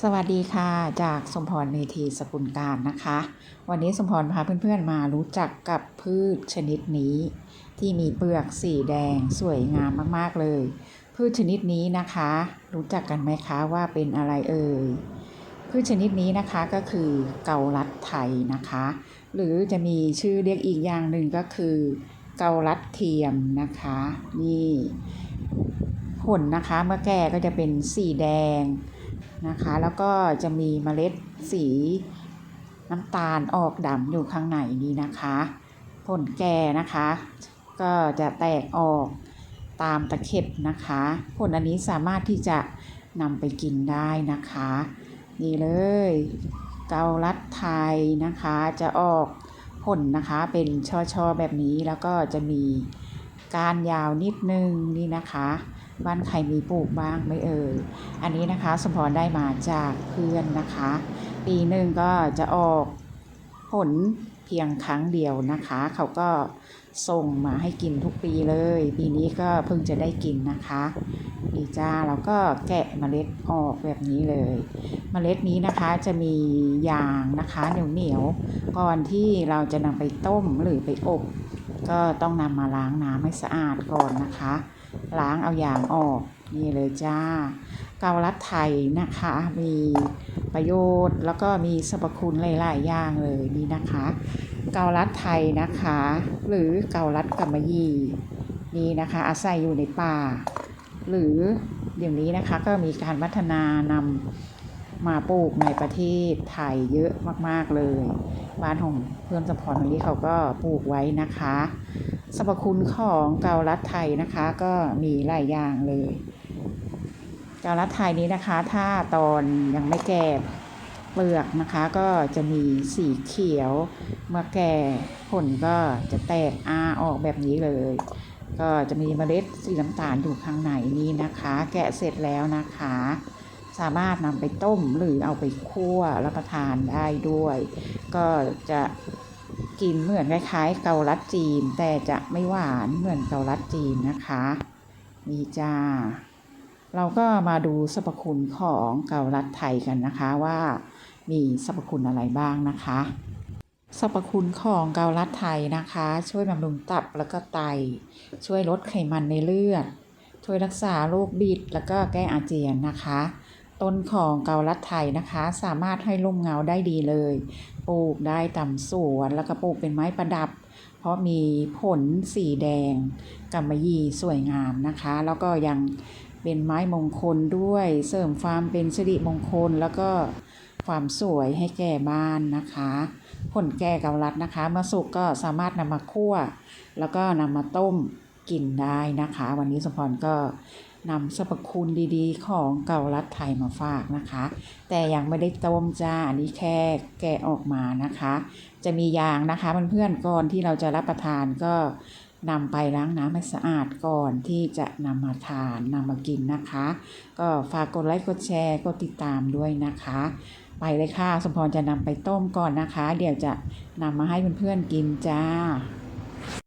สวัสดีค่ะ จากสมพรเมธีสกุลการนะคะ วันนี้สมพรพาเพื่อนๆมารู้จักกับพืชชนิดนี้ ที่มีเปลือกสีแดงสวยงามมากๆเลย พืชชนิดนี้นะคะ รู้จักกันไหมคะว่าเป็นอะไรเอ่ยพืชชนิดนี้นะคะก็คือเกาลัดไทยนะคะ หรือจะมีชื่อเรียกอีกอย่างหนึ่งก็คือ เกาลัดเทียมนะคะนี่ผลนะคะเมื่อแก่ก็จะเป็นสีแดง นะคะ แล้วก็จะมีเมล็ดสีน้ำตาลออกดำอยู่ข้างในนี้นะคะ ผลแก่นะคะ ก็จะแตกออกตามตะเข็บนะคะ ผลอันนี้สามารถที่จะนำไปกินได้นะคะ นี่เลย เกาลัดไทยนะคะจะออกผลนะคะเป็นช่อๆแบบนี้แล้วก็จะมีการยาวนิดนึงนี่นะคะ บ้านใครมีปลูกบ้างไหม่เอ่ย อันนี้นะคะสมพรได้มาจากเพื่อนนะคะ ปีหนึ่งก็จะออกผลเพียงครั้งเดียวนะคะ เขาก็ส่งมาให้กินทุกปีเลย ปีนี้ก็เพิ่งจะได้กินนะคะดีจ้าเราก็แกะเมล็ดออกแบบนี้เลย เมล็ดนี้นะคะจะมียางนะคะเหนียวเหนียวๆก่อนที่เราจะนำไปต้มหรือไปอบ ก็ต้องนำมาล้างน้ำให้สะอาดก่อนนะคะ ล้างเอาอย่างออกนี่เลยจ้า เกาลัดไทยนะคะ มีประโยชน์แล้วก็มีสรรพคุณหลายๆอย่างเลยนี่นะคะ เกาลัดไทยนะคะ หรือเกาลัดกำมะหยี่นี่นะคะ อาศัยอยู่ในป่า หรือเดี๋ยวนี้นะคะก็มีการพัฒนานำมาปลูกในประเทศไทยเยอะมากๆเลย บ้านของเพื่อนสมพรตรงนี้เขาก็ปลูกไว้นะคะ สรรพคุณของเกาลัดไทยนะคะ ก็มีหลายอย่างเลย เกาลัดไทยนี้นะคะ ถ้าตอนยังไม่แก่เปลือกนะคะ ก็จะมีสีเขียว เมื่อแก่ผลก็จะแตกอ้าออกแบบนี้เลย ก็จะมีเมล็ดสีน้ำตาลอยู่ข้างในนี้นะคะ แกะเสร็จแล้วนะคะ สามารถนำไปต้มหรือเอาไปคั่วรับประทานได้ด้วย ก็จะ กินเหมือนคล้ายๆเกาลัดจีน แต่จะไม่หวานเหมือนเกาลัดจีนนะคะนี่จ้า เราก็มาดูสรรพคุณของเกาลัดไทยกันนะคะว่ามีสรรพคุณอะไรบ้างนะคะสรรพคุณของเกาลัดไทยนะคะ ช่วยบำรุงตับแล้วก็ไต ช่วยลดไขมันในเลือด ช่วยรักษาโรคบิดแล้วก็แก้อาเจียนนะคะ ต้นของเกาลัดไทยนะคะ สามารถให้ร่มเงาได้ดีเลย ปลูกได้ตามสวนแล้วก็ปลูกเป็นไม้ประดับ เพราะมีผลสีแดงกำมะหยี่สวยงามนะคะ แล้วก็ยังเป็นไม้มงคลด้วยเสริมความเป็นสิริมงคลแล้วก็ความสวยให้แก่บ้านนะคะ ผลแก่เกาลัดนะคะเมื่อสุกก็สามารถนำมาคั่ว แล้วก็นำมาต้ม กินได้นะคะ วันนี้สมพรก็นำสรรพคุณดีๆ ของเกาลัดไทยมาฝากนะคะ แต่ยังไม่ได้ต้มจ้าอันนี้แค่แกะออกมานะคะ จะมียางนะคะเพื่อนๆก่อนที่เราจะรับประทานก็นำไปล้างน้ำให้สะอาดก่อนที่จะนำมาทานนำมากินนะคะ ก็ฝากกดไลค์กดแชร์กดติดตามด้วยนะคะ ไปเลยค่ะสมพรจะนำไปต้มก่อนนะคะ เดี๋ยวจะนำมาให้เพื่อนๆกินจ้า